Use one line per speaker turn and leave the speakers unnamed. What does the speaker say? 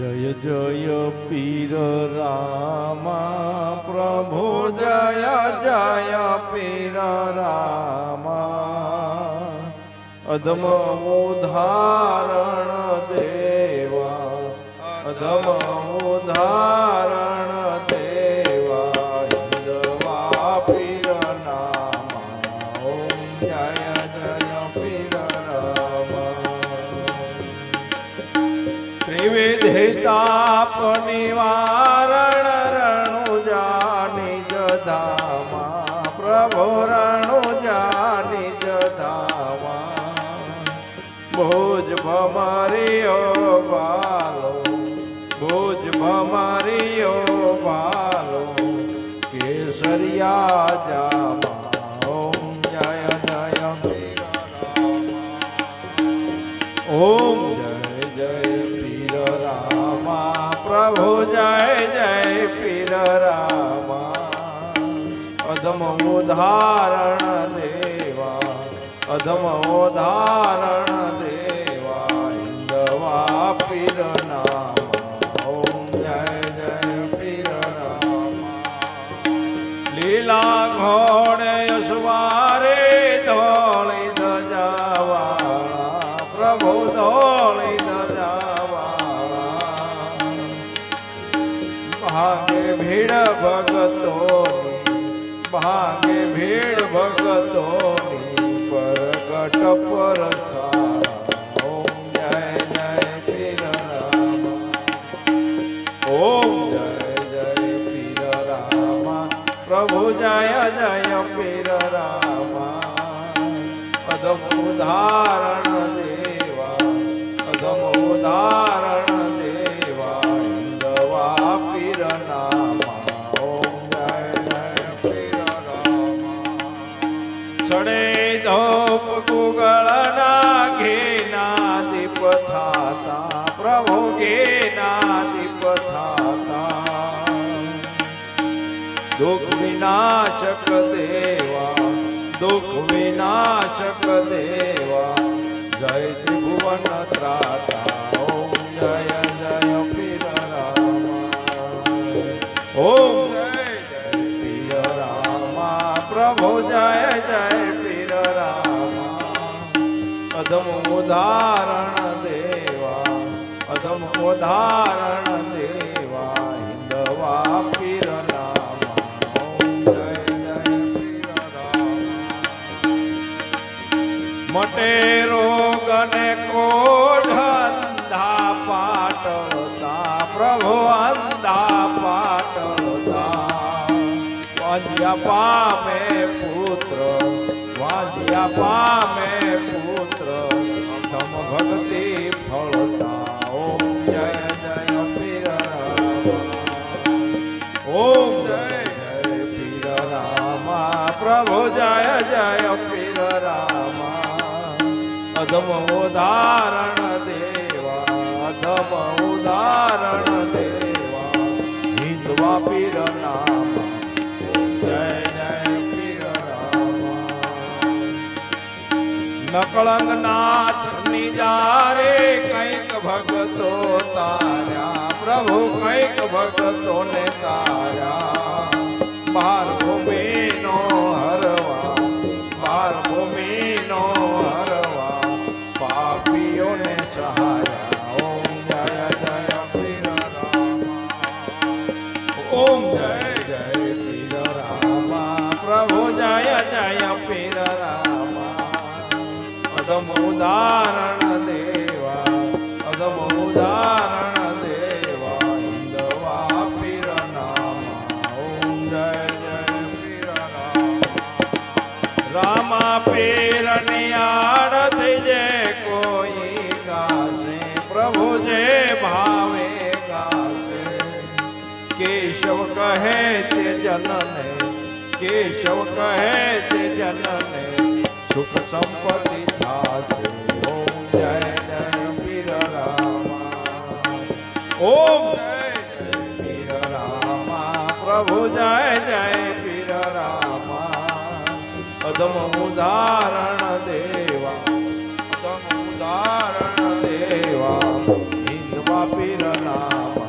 જય જય પીર રામા પ્રભુ જય જય પીર રામા. અધમ ઉદાહરણ દેવા અધમ ઉદાહરણ ત્રિવિધિતાપ નિવારણ રણુજા નિજ ધામા પ્રભુ રણુજા નિજ ધામા ભોજ ભમરિયો બાલો ભોજ ભમરિયો બાલો કેસરિયા જામા ઓમ જય જય ઉદાહરણ દેવા અધમ ઉદાહરણ દેવા હિંદવા પીર નામા ઓમ જય જય પીર રામા લીલા ઘોડે યશવારે ધોળી ધજાવાળા પ્રભુ ધોળી ભાગે ભીડ ભગતોની પરગટ પર ઓમ જય જય પીર રામા ઓમ જય જય પીર રામા પ્રભુ જય જય પીર રામા અધમ ઉદાહરણ વિનાશક દેવા દુઃખ વિનાશક દેવા જય ત્રિભુવન ત્રાતા ઓમ જય જય પીર રામા ઓમ જય જય પીર રામા પ્રભુ જય જય પીર રામા અધમ ઉદાહરણ દેવા અધમ ઉદાહરણ દેવા હિંદવા પીર મટે રોગ ને કોઢંધા પાટતા પ્રભુ અંધા પાટતા વાંધ્યા પામે પુત્ર વાંધ્યા પામે પુત્ર. અધમ ઉદાહરણ દેવા અધમ ઉદાહરણ દેવા. હિંદવા પીર નામા નકળંગ નાથ નિજારે કંઈક ભગતો તાર્યા, પ્રભુ કંઈક ભગતો ઓમ જય જય પીર રામા પ્રભુ જય જય પીર રામા અધમ ઉદાહરણ દેવા, અધમ ઉદાહરણ દેવા ઇન્દવા પીર નામા ઓમ જય જય પીર રામા રામા પીર નિયાડ જે કોઈ ગાશે, પ્રભુ જે ભાવે ગાશે કેશવ કહે તે જનને, કેશવ કહે તે જનને, સુખ સંપત્તિ થાશે. ઓમ જય જય પીર રામા ઓમ જય પીર રામા પ્રભુ જય જય પીર રામા અધમ ઉદાહરણ દેવા, અધમ ઉદાહરણ દેવા હિંદવા પીર નામ